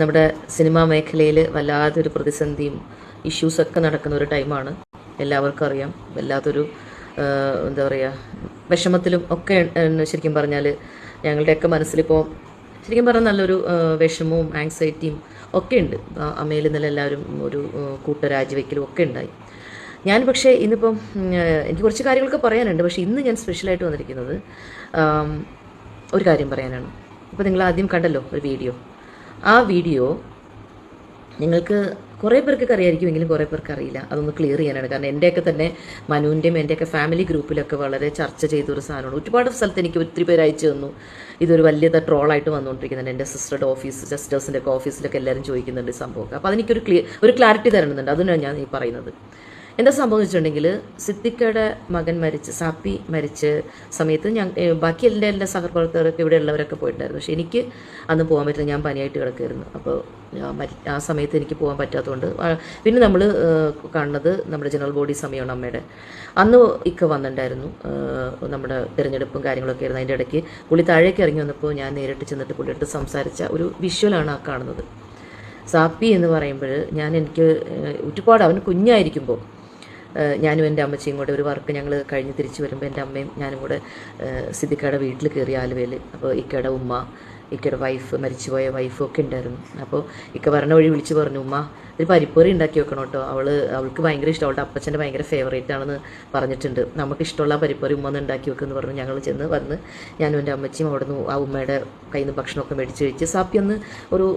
നമ്മുടെ സിനിമാ മേഖലയിൽ വല്ലാത്തൊരു പ്രതിസന്ധിയും ഇഷ്യൂസൊക്കെ നടക്കുന്ന ഒരു ടൈമാണ് എല്ലാവർക്കും അറിയാം. വല്ലാത്തൊരു എന്താ പറയുക വിഷമത്തിലും ഒക്കെ ശരിക്കും പറഞ്ഞാൽ ഞങ്ങളുടെയൊക്കെ മനസ്സിലിപ്പോൾ ശരിക്കും പറഞ്ഞാൽ നല്ലൊരു വിഷമവും ആങ്സൈറ്റിയും ഒക്കെ ഉണ്ട്. അമ്മയിൽ ഇന്നലെ എല്ലാവരും ഒരു കൂട്ട രാജിവെക്കലും ഒക്കെ ഉണ്ടായി. ഞാൻ പക്ഷേ ഇന്നിപ്പം എനിക്ക് കുറച്ച് കാര്യങ്ങളൊക്കെ പറയാനുണ്ട്. പക്ഷേ ഇന്ന് ഞാൻ സ്പെഷ്യലായിട്ട് വന്നിരിക്കുന്നത് ഒരു കാര്യം പറയാനാണ്. അപ്പോൾ നിങ്ങൾ ആദ്യം കണ്ടല്ലോ ഒരു വീഡിയോ ആ വീഡിയോ നിങ്ങൾക്ക് കുറേ പേർക്ക് അറിയായിരിക്കും എങ്കിലും കുറേ പേർക്ക് അറിയില്ല. അതൊന്ന് ക്ലിയർ ചെയ്യാനാണ്. കാരണം എന്റെയൊക്കെ തന്നെ മനുവിന്റെയും എന്റെയൊക്കെ ഫാമിലി ഗ്രൂപ്പിലൊക്കെ വളരെ ചർച്ച ചെയ്ത ഒരു സാധനമാണ്. ഒരുപാട് സ്ഥലത്ത് എനിക്ക് ഒത്തിരി പേര് അയച്ചു തന്നു. ഇതൊരു വലിയ ട്രോളായിട്ട് വന്നുകൊണ്ടിരിക്കുന്നുണ്ട്. എന്റെ സിസ്റ്ററുടെ ഓഫീസ് സിസ്റ്റേഴ്സിന്റെ ഒക്കെ ഓഫീസിലൊക്കെ എല്ലാവരും ചോദിക്കുന്നുണ്ട് സംഭവമൊക്കെ. അപ്പോൾ അതെനിക്കൊരു ക്ലിയർ ഒരു ക്ലാരിറ്റി തരുന്നുണ്ട് അതിനാണ് ഞാൻ ഈ പറയുന്നത്. എന്താ സംഭവിച്ചിട്ടുണ്ടെങ്കിൽ സിദ്ദിഖയുടെ മകൻ മരിച്ച് സാപ്പി മരിച്ച സമയത്ത് ഞാൻ ബാക്കി എന്റെ എല്ലാ സഹപ്രവർത്തകരൊക്കെ ഇവിടെ ഉള്ളവരൊക്കെ പോയിട്ടുണ്ടായിരുന്നു. പക്ഷെ എനിക്ക് അന്ന് പോകാൻ പറ്റില്ല. ഞാൻ പനിയായിട്ട് കിടക്കുമായിരുന്നു അപ്പോൾ ആ സമയത്ത് എനിക്ക് പോകാൻ പറ്റാത്തതുകൊണ്ട് പിന്നെ നമ്മൾ കാണുന്നത് നമ്മുടെ ജനറൽ ബോഡി സമയമാണ് അമ്മയുടെ. അന്ന് ഇക്ക വന്നിട്ടുണ്ടായിരുന്നു. നമ്മുടെ തിരഞ്ഞെടുപ്പും കാര്യങ്ങളൊക്കെ ആയിരുന്നു. അതിന്റെ ഇടയ്ക്ക് പുള്ളി താഴേക്ക് ഇറങ്ങി വന്നപ്പോൾ ഞാൻ നേരിട്ട് ചെന്നിട്ട് പുള്ളിയെടുത്ത് സംസാരിച്ച ഒരു വിഷ്വലാണ് ആ കാണുന്നത്. സാപ്പി എന്ന് പറയുമ്പോൾ ഞാൻ എനിക്ക് ഒരുപാട് അവൻ കുഞ്ഞായിരിക്കുമ്പോൾ ഞാനും എന്റെ അമ്മച്ചിയും കൂടെ ഒരു വർക്ക് ഞങ്ങൾ കഴിഞ്ഞ് തിരിച്ചു വരുമ്പോൾ എന്റെ അമ്മയും ഞാനും കൂടെ സിദ്ധിക്കയുടെ വീട്ടിൽ കയറി ആലുവയിൽ അപ്പോൾ ഇക്കയുടെ ഉമ്മ ഇക്കയുടെ വൈഫ് മരിച്ചുപോയ വൈഫും ഒക്കെ ഉണ്ടായിരുന്നു. അപ്പോൾ ഇക്ക വരണ വഴി വിളിച്ച് പറഞ്ഞു ഉമ്മ ഒരു പരിപ്പറി ഉണ്ടാക്കി വെക്കണം കേട്ടോ അവൾ അവൾക്ക് ഭയങ്കര ഇഷ്ടം. അവളുടെ അപ്പച്ചന്റെ ഭയങ്കര ഫേവറേറ്റ് ആണെന്ന് പറഞ്ഞിട്ടുണ്ട്. നമുക്ക് ഇഷ്ടമുള്ള പരിപ്പറി ഉമ്മ ഒന്ന് ഉണ്ടാക്കി വെക്കുമെന്ന് പറഞ്ഞു ഞങ്ങൾ ചെന്ന് വന്ന് ഞാനും എന്റെ അമ്മച്ചിയും അവിടെ നിന്ന് ആ ഉമ്മയുടെ കയ്യിൽ നിന്ന് ഭക്ഷണമൊക്കെ മേടിച്ച് കഴിച്ച് സാപ്പി അന്ന് ഒരു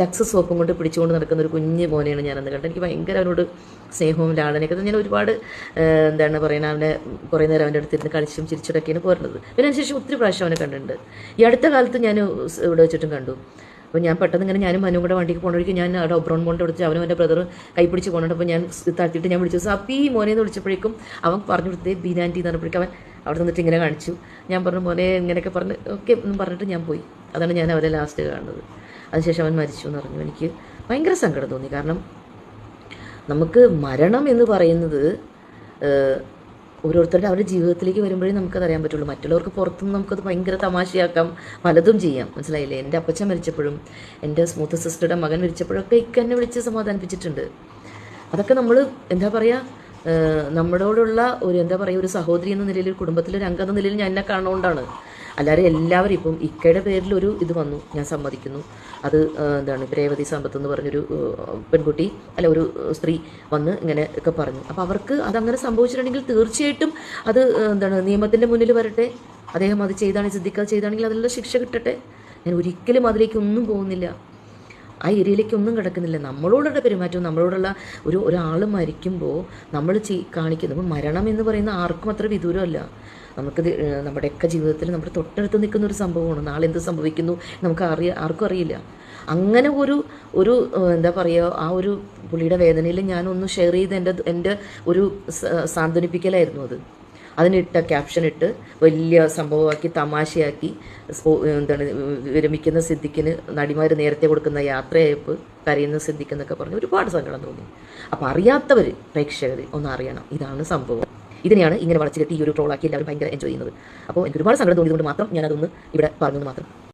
ലക്സ് സോപ്പും കൊണ്ട് പിടിച്ചുകൊണ്ട് നടക്കുന്ന ഒരു കുഞ്ഞ് മോനെയാണ് ഞാൻ അന്ന് കണ്ടത്. എനിക്ക് ഭയങ്കര അവനോട് സ്നേഹവും ലാളനയൊക്കെ ഞാൻ ഒരുപാട് എന്താണ് പറയുന്നത് അവനെ കുറേ നേരം അവന്റെ അടുത്തിരുന്ന് കളിച്ചും ചിരിച്ചിട്ടൊക്കെയാണ് പോരുന്നത്. പിന്നെ അതിനുശേഷം ഒത്തിരി പ്രാവശ്യം അവനെ കണ്ടിട്ടുണ്ട്. ഈ അടുത്ത കാലത്ത് ഞാൻ ഇവിടെ വെച്ചിട്ടും കണ്ടു. അപ്പോൾ ഞാൻ പെട്ടെന്ന് ഇങ്ങനെ ഞാനും മനുവും കൂടെ വണ്ടിക്ക് പോകണമെങ്കിൽ ഞാൻ അവിടെ ഒബ്രോൺ മോണ്ട് വിളിച്ച് അവനും എന്റെ ബ്രദർ കൈപ്പിടിച്ച് പോകണം അപ്പോൾ ഞാൻ താഴ്ത്തിയിട്ട് ഞാൻ വിളിച്ചു സാപ്പി മോനെ എന്ന് വിളിച്ചപ്പോഴേക്കും അവൻ പറഞ്ഞു കൊടുത്തേ ബീനാന്റി എന്ന് പറഞ്ഞപ്പോഴേക്കും അവൻ അവിടെ നിന്നിട്ട് ഇങ്ങനെ കാണിച്ചു. ഞാൻ പറഞ്ഞു മോനെ ഇങ്ങനെയൊക്കെ പറഞ്ഞ് ഓക്കെ എന്ന് പറഞ്ഞിട്ട് ഞാൻ പോയി. അതാണ് ഞാൻ അവരെ ലാസ്റ്റ് കാണുന്നത്. അതിനുശേഷം അവൻ മരിച്ചു എന്ന് പറഞ്ഞു. എനിക്ക് ഭയങ്കര സങ്കടം തോന്നി. കാരണം നമുക്ക് മരണം എന്ന് പറയുന്നത് ഓരോരുത്തരുടെ അവരുടെ ജീവിതത്തിലേക്ക് വരുമ്പോഴേ നമുക്കത് അറിയാൻ പറ്റുള്ളൂ. മറ്റുള്ളവർക്ക് പുറത്തുനിന്ന് നമുക്കത് ഭയങ്കര തമാശയാക്കാം. പലതും ചെയ്യാം. മനസ്സിലായില്ലേ? എന്റെ അപ്പച്ചൻ മരിച്ചപ്പോഴും എന്റെ സ്മൂത്ത് സിസ്റ്ററുടെ മകൻ മരിച്ചപ്പോഴൊക്കെ ഇക്ക എന്നെ വിളിച്ച് സമാധാനിപ്പിച്ചിട്ടുണ്ട്. അതൊക്കെ നമ്മൾ എന്താ പറയുക നമ്മളോടുള്ള ഒരു എന്താ പറയുക ഒരു സഹോദരി എന്ന നിലയിൽ കുടുംബത്തിലെ ഒരു അംഗം എന്ന നിലയിൽ ഞാൻ എന്നെ കാണുകൊണ്ടാണ് അല്ലാതെ എല്ലാവരും ഇപ്പം ഇക്കയുടെ പേരിൽ ഒരു ഇത് വന്നു ഞാൻ സമ്മതിക്കുന്നു. അത് എന്താണ് രേവതി സമ്പത്ത് എന്ന് പറഞ്ഞൊരു പെൺകുട്ടി അല്ല ഒരു സ്ത്രീ വന്ന് ഇങ്ങനെ ഒക്കെ പറഞ്ഞു. അപ്പോൾ അവർക്ക് അതങ്ങനെ സംഭവിച്ചിട്ടുണ്ടെങ്കിൽ തീർച്ചയായിട്ടും അത് എന്താണ് നിയമത്തിന്റെ മുന്നിൽ വരട്ടെ. അദ്ദേഹം അത് ചെയ്താണ് സിദ്ധിക്കാതെ ചെയ്താണെങ്കിൽ അതിനുള്ള ശിക്ഷ കിട്ടട്ടെ. ഞാൻ ഒരിക്കലും അതിലേക്ക് ഒന്നും പോകുന്നില്ല. ആ ഏരിയയിലേക്ക് ഒന്നും കിടക്കുന്നില്ല. നമ്മളോടുള്ള പെരുമാറ്റവും നമ്മളോടുള്ള ഒരു ഒരാൾ മരിക്കുമ്പോൾ നമ്മൾ ചെയ് കാണിക്കുന്നത് മരണം എന്ന് പറയുന്ന ആർക്കും അത്ര വിദൂരമല്ല. നമുക്ക് നമ്മുടെയൊക്കെ ജീവിതത്തിൽ നമ്മുടെ തൊട്ടടുത്ത് നിൽക്കുന്ന ഒരു സംഭവമാണ്. നാളെ എന്ത് സംഭവിക്കുന്നു നമുക്ക് അറിയ ആർക്കും അറിയില്ല. അങ്ങനെ ഒരു ഒരു എന്താ പറയുക ആ ഒരു പുള്ളിയുടെ വേദനയിൽ ഞാനൊന്ന് ഷെയർ ചെയ്ത് എന്റെ എന്റെ ഒരു സാന്ത്വനിപ്പിക്കലായിരുന്നു അത്. അതിനിട്ട ക്യാപ്ഷൻ ഇട്ട് വലിയ സംഭവമാക്കി തമാശയാക്കി എന്താണ് വിരമിക്കുന്ന സിദ്ദിഖിന് നടിമാർ നേരത്തെ കൊടുക്കുന്ന യാത്രയയപ്പ് കരയുന്ന സിദ്ധിക്കെന്നൊക്കെ പറഞ്ഞ് ഒരുപാട് സങ്കടം തോന്നി. അപ്പോൾ അറിയാത്തവർ പ്രേക്ഷകർ ഒന്ന് അറിയണം. ഇതാണ് സംഭവം. ഇതിനെയാണ് ഇങ്ങനെ വളച്ചു കെട്ടി ഈ ഒരു ട്രോളാക്കി എല്ലാവരും ഭയങ്കര എൻജോയ് ചെയ്യുന്നത്. അപ്പോൾ എനിക്ക് ഒരുപാട് സങ്കടം തോന്നിയതുകൊണ്ട് മാത്രം ഞാനതൊന്ന് ഇവിടെ പറഞ്ഞത് മാത്രം